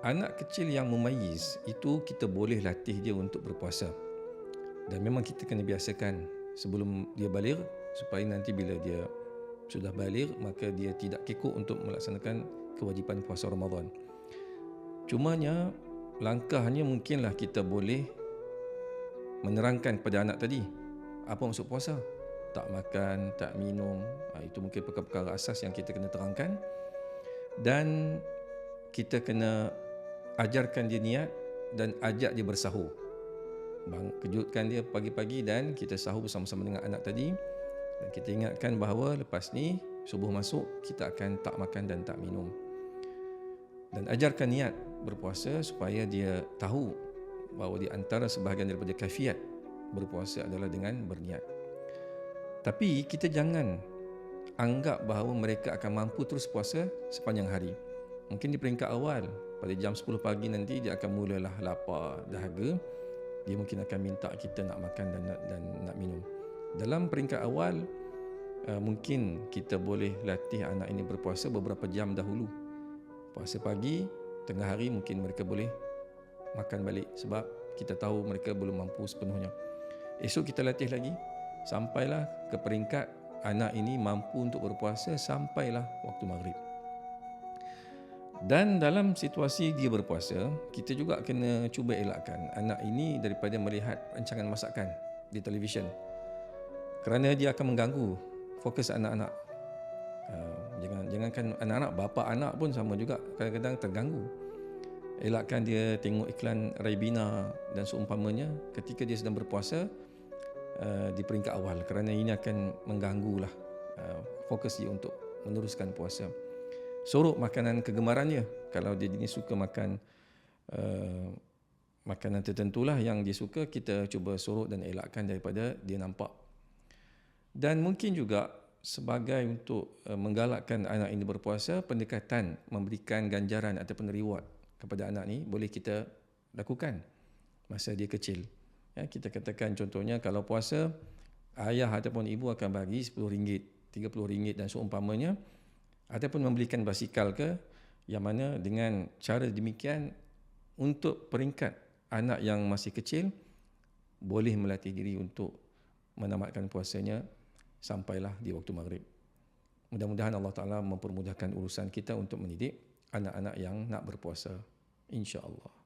anak kecil yang memayis itu kita boleh latih dia untuk berpuasa. Dan memang kita kena biasakan sebelum dia balik supaya nanti bila dia sudah balik maka dia tidak kekok untuk melaksanakan kewajipan puasa Ramadan. Cumanya langkahnya mungkinlah kita boleh menerangkan kepada anak tadi apa maksud puasa. Tak makan, tak minum, ha, itu mungkin perkara-perkara asas yang kita kena terangkan. Dan kita kena ajarkan dia niat dan ajak dia bersahur. Bang, kejutkan dia pagi-pagi dan kita sahur bersama-sama dengan anak tadi. Dan kita ingatkan bahawa lepas ni subuh masuk kita akan tak makan dan tak minum. Dan ajarkan niat berpuasa supaya dia tahu bahawa di antara sebahagian daripada kafiat berpuasa adalah dengan berniat. Tapi kita jangan anggap bahawa mereka akan mampu terus puasa sepanjang hari. Mungkin di peringkat awal pada jam 10 pagi nanti dia akan mulalah lapar, dahaga. Dia mungkin akan minta kita nak makan dan nak, dan nak minum. Dalam peringkat awal uh, mungkin kita boleh latih anak ini berpuasa beberapa jam dahulu. Puasa pagi, tengah hari mungkin mereka boleh makan balik sebab kita tahu mereka belum mampu sepenuhnya. Esok kita latih lagi sampailah ke peringkat anak ini mampu untuk berpuasa sampailah waktu maghrib. Dan dalam situasi dia berpuasa, kita juga kena cuba elakkan anak ini daripada melihat rancangan masakan di televisyen. Kerana dia akan mengganggu fokus anak-anak. Uh, jangan jangankan anak-anak, bapa anak pun sama juga kadang-kadang terganggu. Elakkan dia tengok iklan Raibina dan seumpamanya ketika dia sedang berpuasa Uh, di peringkat awal kerana ini akan mengganggu lah uh, fokus dia untuk meneruskan puasa. Sorok makanan kegemarannya kalau dia jenis suka makan uh, makanan tertentu lah yang dia suka kita cuba sorok dan elakkan daripada dia nampak. Dan mungkin juga sebagai untuk uh, menggalakkan anak ini berpuasa pendekatan memberikan ganjaran ataupun reward kepada anak ni boleh kita lakukan masa dia kecil. Ya, kita katakan contohnya kalau puasa ayah ataupun ibu akan bagi RM10, RM30 dan seumpamanya ataupun membelikan basikal ke yang mana dengan cara demikian untuk peringkat anak yang masih kecil boleh melatih diri untuk menamatkan puasanya sampailah di waktu maghrib. Mudah-mudahan Allah Ta'ala mempermudahkan urusan kita untuk mendidik anak-anak yang nak berpuasa. InsyaAllah.